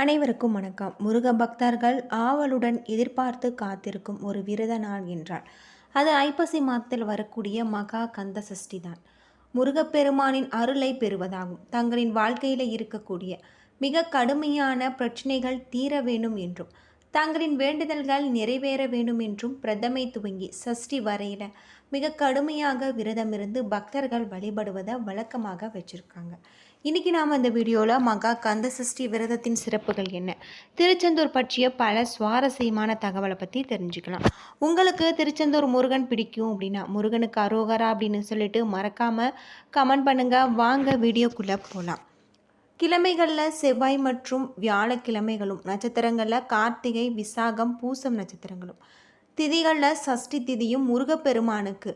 அனைவருக்கும் வணக்கம். முருக பக்தர்கள் ஆவலுடன் எதிர்பார்த்து காத்திருக்கும் ஒரு விரத நாள் என்றால் அது ஐப்பசி மாதத்தில் வரக்கூடிய மகா கந்த சஷ்டி தான். முருகப்பெருமானின் அருளை பெறுவதாகும். தங்களின் வாழ்க்கையில் இருக்கக்கூடிய மிக கடுமையான பிரச்சனைகள் தீர வேண்டும் என்றும் தங்களின் வேண்டுதல்கள் நிறைவேற வேண்டும் என்றும் பிரதமை துவங்கி சஷ்டி வரையில மிக கடுமையாக விரதமிருந்து பக்தர்கள் வழிபடுவதை வழக்கமாக வச்சுருக்காங்க. இன்னைக்கு நாம் இந்த வீடியோவில் மகா கந்த சஷ்டி விரதத்தின் சிறப்புகள் என்ன? திருச்செந்தூர் பற்றிய பல சுவாரஸ்யமான தகவலை பற்றி தெரிஞ்சுக்கலாம். உங்களுக்கு திருச்செந்தூர் முருகன் பிடிக்கும் அப்படின்னா முருகனுக்கு அரோகரா அப்படின்னு சொல்லிட்டு மறக்காமல் கமெண்ட் பண்ணுங்கள் வாங்க வீடியோக்குள்ளே போகலாம் கிழமைகளில் செவ்வாய் மற்றும் வியாழக்கிழமைகளும் நட்சத்திரங்களில் கார்த்திகை விசாகம் பூசம் நட்சத்திரங்களும். திதிகளில் சஷ்டி திதியும் முருகப்பெருமானுக்கு.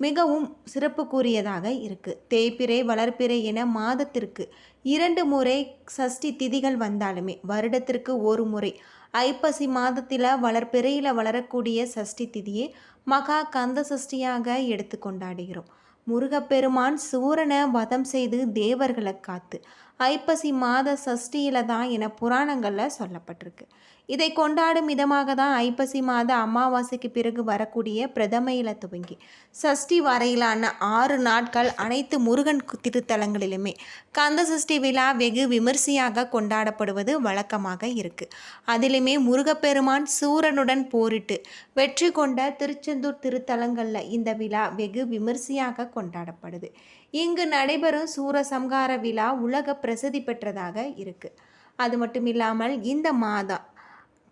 மிகவும் சிறப்புக்குரியதாக இருக்குது தேய்பிறை வளர்ப்பிறை என மாதத்திற்கு இரண்டு முறை சஷ்டி திதிகள் வந்தாலுமே வருடத்திற்கு ஒரு முறை ஐப்பசி மாதத்தில் வளர்ப்பிறையில் வளரக்கூடிய சஷ்டி திதியை மகா கந்த சஷ்டியாக எடுத்து கொண்டாடுகிறோம். முருகப்பெருமான் சூரனை வதம் செய்து தேவர்களை காத்து ஐப்பசி மாத சஷ்டியில தான் என புராணங்களில் சொல்லப்பட்டிருக்கு. இதை கொண்டாடும் விதமாக தான் ஐப்பசி மாத அமாவாசைக்கு பிறகு வரக்கூடிய பிரதமையில துவங்கி சஷ்டி வரையிலான ஆறு நாட்கள் அனைத்து முருகன் திருத்தலங்களிலுமே கந்த சஷ்டி விழா வெகு விமர்சையாக கொண்டாடப்படுவது வழக்கமாக இருக்கு. அதிலுமே முருகப்பெருமான் சூரனுடன் போரிட்டு வெற்றி கொண்ட திருச்செந்தூர் திருத்தலங்களில் இந்த விழா வெகு விமர்சையாக கொண்டாடப்படுது. இங்கு நடைபெறும் சூரசம்ஹார விழா உலக பிரசித்தி பெற்றதாக இருக்குது அது மட்டும் இல்லாமல் இந்த மாதம்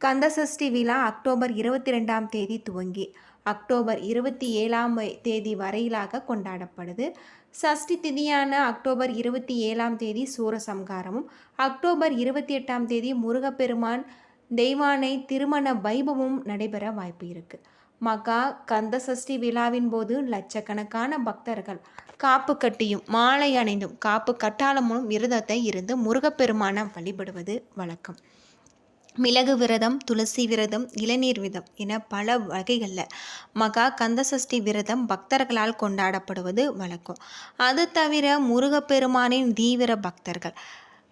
கந்தசஷ்டி விழா அக்டோபர் இருபத்தி ரெண்டாம் தேதி துவங்கி அக்டோபர் இருபத்தி ஏழாம் தேதி வரையிலாக கொண்டாடப்படுது. சஷ்டி திதியான அக்டோபர் இருபத்தி ஏழாம் தேதி சூரசம்ஹாரமும் அக்டோபர் இருபத்தி எட்டாம் தேதி முருகப்பெருமான் தெய்வானை திருமண வைபவமும் நடைபெற வாய்ப்பு இருக்குது மகா கந்த சஷ்டி விழாவின் போது லட்சக்கணக்கான பக்தர்கள் காப்பு கட்டியும் மாலை அணிந்தும் காப்பு கட்டாளமும் விரதத்தை இருந்து முருகப்பெருமானை வழிபடுவது வழக்கம். மிளகு விரதம் துளசி விரதம் இளநீர் விரதம் என பல வகைகளில் மகா கந்தசஷ்டி விரதம் பக்தர்களால் கொண்டாடப்படுவது வழக்கம். அது தவிர முருகப்பெருமானின் தீவிர பக்தர்கள்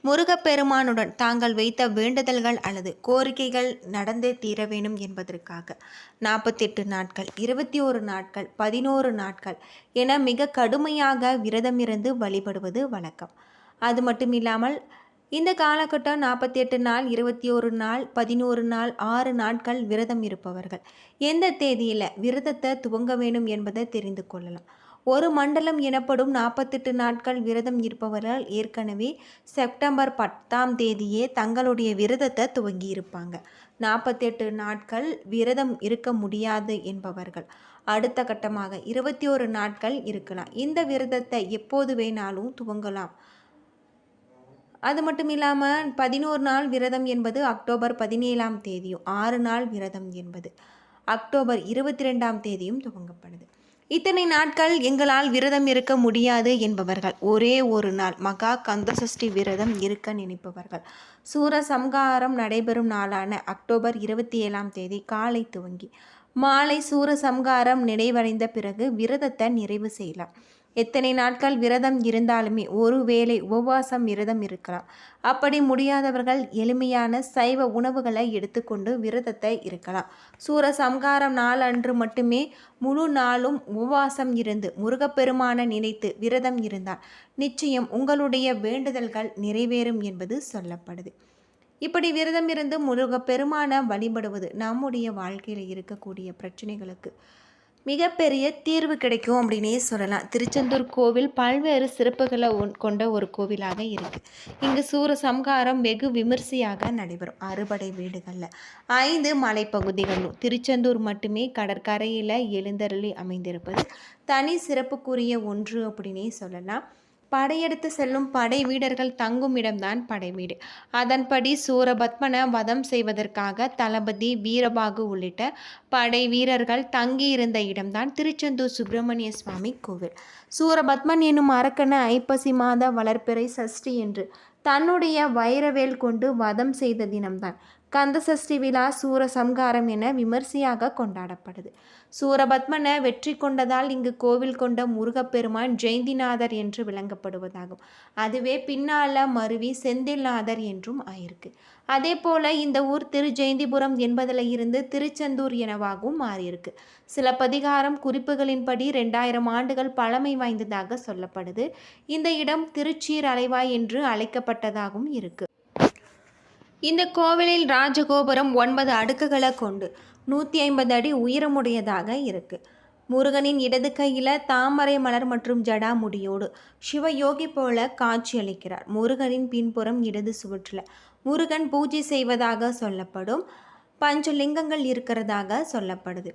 முருகப்பெருமானுடன் தாங்கள் வைத்த வேண்டுதல்கள் அல்லது கோரிக்கைகள் நடந்தே தீர வேண்டும் என்பதற்காக நாற்பத்தெட்டு நாட்கள் இருபத்தி ஒரு நாட்கள் பதினோரு நாட்கள் என மிக கடுமையாக விரதமிருந்து வழிபடுவது வழக்கம். அது மட்டும் இல்லாமல் இந்த காலகட்டம் நாற்பத்தி எட்டு நாள் இருபத்தி ஒரு நாள் பதினோரு நாள் ஆறு நாட்கள் விரதம் இருப்பவர்கள் எந்த தேதியில் விரதத்தை துவங்க வேண்டும் என்பதை தெரிந்து கொள்ளலாம். ஒரு மண்டலம் எனப்படும் நாற்பத்தெட்டு நாட்கள் விரதம் இருப்பவர்கள் ஏற்கனவே செப்டம்பர் பத்தாம் தேதியே தங்களுடைய விரதத்தை துவங்கி இருப்பாங்க நாற்பத்தெட்டு நாட்கள் விரதம் இருக்க முடியாது என்பவர்கள். அடுத்த கட்டமாக இருபத்தி ஒரு நாட்கள் இருக்கலாம். இந்த விரதத்தை எப்போது வேணாலும் துவங்கலாம். அது மட்டும் இல்லாமல் பதினோரு நாள் விரதம் என்பது அக்டோபர் பதினேழாம் தேதியும் ஆறு நாள் விரதம் என்பது அக்டோபர் இருபத்தி ரெண்டாம் தேதியும் துவங்கப்படுது. இத்தனை நாட்கள் எங்களால் விரதம் இருக்க முடியாது என்பவர்கள். ஒரே ஒரு நாள் மகா கந்தசஷ்டி விரதம் இருக்க நினைப்பவர்கள். சூரசம்ஹாரம் நடைபெறும் நாளான அக்டோபர் இருபத்தி ஏழாம் தேதி காலை துவங்கி. மாலை சூரசம்ஹாரம் நிறைவடைந்த பிறகு விரதத்தை நிறைவு செய்யலாம். எத்தனை நாட்கள் விரதம் இருந்தாலுமே ஒருவேளை உபவாசம் விரதம் இருக்கலாம். அப்படி முடியாதவர்கள் எளிமையான சைவ உணவுகளை எடுத்துக்கொண்டு விரதத்தை இருக்கலாம். சூரசம்ஹாரம் நாள் அன்று மட்டுமே முழு நாளும் உபவாசம் இருந்து முருகப்பெருமான நினைத்து விரதம் இருந்தால் நிச்சயம் உங்களுடைய வேண்டுதல்கள் நிறைவேறும் என்பது சொல்லப்படுது. இப்படி விரதம் இருந்து முருகப்பெருமான வழிபடுவது நம்முடைய வாழ்க்கையில் இருக்கக்கூடிய பிரச்சனைகளுக்கு மிகப்பெரிய தீர்வு கிடைக்கும் அப்படின்னே சொல்லலாம். திருச்செந்தூர் கோவில் பல்வேறு சிறப்புகளை ஒன்- கொண்ட ஒரு கோவிலாக இருக்குது இங்கு சூர சம்ஹாரம் வெகு விமர்சையாக நடைபெறும். அறுபடை வீடுகளில் ஐந்து மலைப்பகுதிகளும் திருச்செந்தூர் மட்டுமே கடற்கரையில் எழுந்தருளி அமைந்திருப்பது தனி சிறப்புக்குரிய ஒன்று அப்படின்னே சொல்லலாம். படையெடுத்து செல்லும் படை வீரர்கள் தங்கும் இடம்தான் படை வீடு. அதன்படி சூரபத்மனை வதம் செய்வதற்காக தளபதி வீரபாகு உள்ளிட்ட படை வீரர்கள் தங்கியிருந்த இடம்தான் திருச்செந்தூர் சுப்பிரமணிய சுவாமி கோவில். சூரபத்மன் என்னும் அரக்கனை ஐப்பசி மாத வளர்ப்பிறை சஷ்டி என்று தன்னுடைய வைரவேல் கொண்டு வதம் செய்த தினம்தான் கந்தசஷ்டி விழா சூரசம்காரம் என விமர்சையாக கொண்டாடப்படுது. சூரபத்மனை வெற்றி கொண்டதால் இங்கு கோவில் கொண்ட முருகப்பெருமான் ஜெயந்திநாதர் என்று விளங்கப்படுவதாகும். அதுவே பின்னால மருவி செந்தில்நாதர் என்றும் ஆயிருக்கு. அதே போல இந்த ஊர் திரு ஜெயந்திபுரம் என்பதில் இருந்து திருச்செந்தூர் எனவாகவும் மாறியிருக்கு. சிலப்பதிகாரம் குறிப்புகளின்படி ரெண்டாயிரம் ஆண்டுகள் பழமை வாய்ந்ததாக சொல்லப்படுது. இந்த இடம் திருச்சீர் அலைவாய் என்று அழைக்கப்பட்டதாகவும் இருக்கு. இந்த கோவிலில் ராஜகோபுரம் ஒன்பது அடுக்குகளை கொண்டு நூற்றி ஐம்பது அடி உயரமுடையதாக இருக்கு. முருகனின் இடது கையில் தாமரை மலர் மற்றும் ஜடாமுடியோடு சிவயோகி போல காட்சியளிக்கிறார் முருகனின் பின்புறம் இடது சுவற்றில் முருகன் பூஜை செய்வதாக சொல்லப்படும் பஞ்சலிங்கங்கள் இருக்கிறதாக சொல்லப்படுது.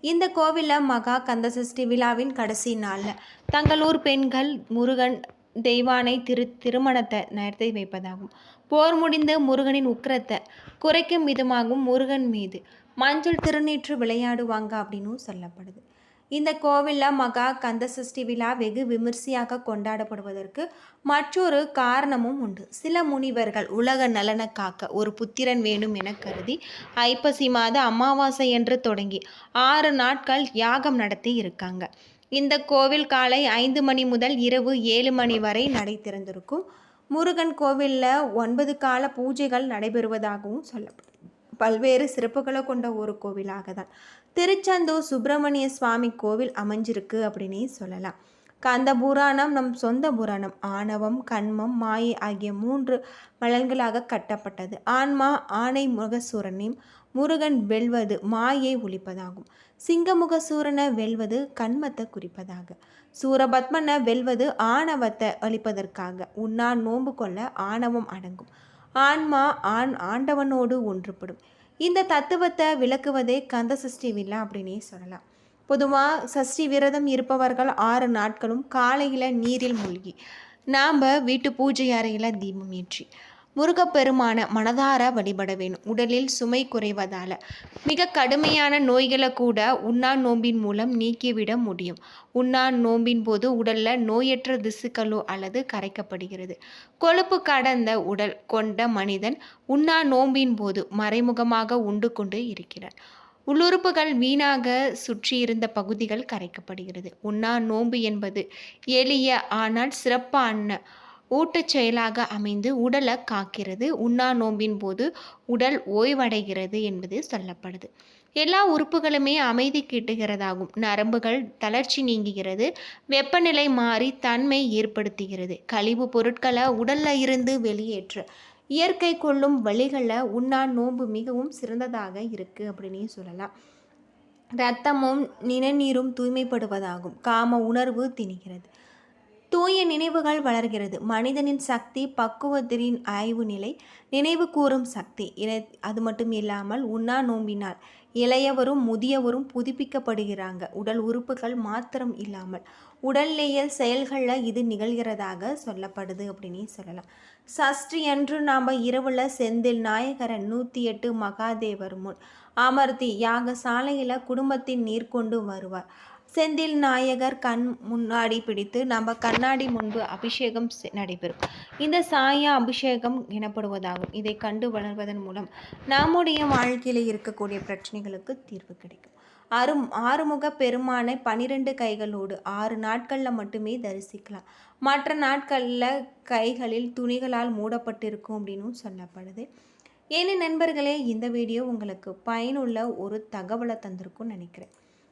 இந்த கோவிலில் மகா கந்தசஷ்டி விழாவின் கடைசி நாளில் தங்களூர் பெண்கள் முருகன் தெய்வானை திரு திருமணத்தை நடத்தி வைப்பதாகும். போர் முடிந்த முருகனின் உக்கிரத்தை குறைக்கும் விதமாகவும் முருகன் மீது. மஞ்சள் திருநீற்று விளையாடுவாங்க அப்படின்னும் சொல்லப்படுது. இந்த கோவிலில் மகா கந்தசஷ்டி விழா வெகு விமர்சையாக கொண்டாடப்படுவதற்கு மற்றொரு காரணமும் உண்டு. சில முனிவர்கள் உலக நலனை காக்க ஒரு புத்திரன் வேணும் என கருதி ஐப்பசி மாத அமாவாசை என்று தொடங்கி ஆறு நாட்கள் யாகம் நடத்தி இருக்காங்க. இந்த கோவில் காலை ஐந்து மணி முதல் இரவு ஏழு மணி வரை நடை திறந்திருக்கும் முருகன் கோவிலில் ஒன்பது கால பூஜைகள் நடைபெறுவதாகவும் சொல்லப்படும். பல்வேறு சிறப்புகளை கொண்ட ஒரு கோவிலாக தான் திருச்செந்தூர் சுப்பிரமணிய சுவாமி கோவில் அமைஞ்சிருக்கு அப்படின்னே சொல்லலாம். கந்த புராணம் நம் சொந்த புராணம் ஆணவம் கண்மம் மாயை ஆகிய மூன்று மலன்களாக கட்டப்பட்டது. ஆன்மா ஆணை முகசூரனையும் முருகன் வெல்வது மாயை ஒழிப்பதாகும். சிங்கமுக சூரனை வெல்வது கண்மத்தை குறிப்பதாக. சூரபத்மனை வெல்வது ஆணவத்தை அளிப்பதற்காக. உன்னா நோன்பு கொள்ள ஆணவம் அடங்கும். ஆன்மா ஆண் ஆண்டவனோடு ஒன்றுபடும். இந்த தத்துவத்தை விளக்குவதே கந்த சஷ்டி விழா அப்படின்னே சொல்லலாம். பொதுவாக சஷ்டி விரதம் இருப்பவர்கள் ஆறு நாட்களும் காலையில் நீரில் மூழ்கி நாம் வீட்டு பூஜை அறையில் தீபம் ஏற்றி முருகப்பெருமான மனதார வழிபட வேணும். உடலில் சுமை குறைவதால். மிக கடுமையான நோய்களை கூட உண்ணா நோம்பின் மூலம் நீக்கிவிட முடியும். உண்ணா நோம்பின் போது உடலில் நோயற்ற திசுக்களோ அல்லது கரைக்கப்படுகிறது. கொழுப்பு கடந்த உடல் கொண்ட மனிதன் உண்ணா நோம்பின் போது மறைமுகமாக உண்டு கொண்டு இருக்கிறார் உள்ளுறுப்புகள் வீணாக சுற்றியிருந்த பகுதிகள் கரைக்கப்படுகிறது. உண்ணா நோன்பு என்பது எளிய ஆனால் சிறப்பான ஊட்டச் செயலாக அமைந்து உடலை காக்கிறது. உண்ணா நோம்பின் போது உடல் ஓய்வடைகிறது என்பது சொல்லப்படுது. எல்லா உறுப்புகளுமே அமைதி கிட்டுகிறதாகும். நரம்புகள் தளர்ச்சி நீங்குகிறது. வெப்பநிலை மாறி தன்மை ஏற்படுத்துகிறது. கழிவு பொருட்களை உடல்ல இருந்து வெளியேற்ற இயற்கை கொள்ளும் வழிகளில் உண்ணா நோன்பு மிகவும் சிறந்ததாக இருக்குது அப்படின்னு சொல்லலாம். இரத்தமும் நிணநீரும் தூய்மைப்படுவதாகும். காம உணர்வு திணிகிறது. தூய நினைவுகள் வளர்கிறது. மனிதனின் சக்தி பக்குவத்தின் ஆய்வு நிலை நினைவு கூறும் சக்தி. அது மட்டும் இல்லாமல் உண்ணா நோம்பினால் இளையவரும் முதியவரும் புதுப்பிக்கப்படுகிறாங்க. உடல் உறுப்புகள் மாத்திரம் இல்லாமல். உடல்நிலையல் செயல்களில் இது நிகழ்கிறதாக சொல்லப்படுது அப்படின்னு சொல்லலாம். சஷ்டி அன்று நாம் இரவுல செந்தில் நாயகரன் நூற்றி எட்டு மகாதேவர் முன் அமர்த்தி யாக சாலையில் குடும்பத்தின் நீர் கொண்டு வருவார். செந்தில் நாயகர் கண் முன்னாடி பிடித்து நம்ம கண்ணாடி முன்பு அபிஷேகம் நடைபெறும். இந்த சாய அபிஷேகம் எனப்படுவதாகும். இதை கண்டு வளர்வதன் மூலம் நம்முடைய வாழ்க்கையில் இருக்கக்கூடிய பிரச்சனைகளுக்கு தீர்வு கிடைக்கும். ஆறு ஆறுமுக பெருமானை பனிரெண்டு கைகளோடு ஆறு நாட்களில் மட்டுமே தரிசிக்கலாம். மற்ற நாட்களில் கைகளில் துணிகளால் மூடப்பட்டிருக்கும் அப்படின்னு சொல்லப்படுது. ஏன்னு நண்பர்களே இந்த வீடியோ உங்களுக்கு பயனுள்ள ஒரு தகவலை தந்திருக்கும்னு நினைக்கிறேன்.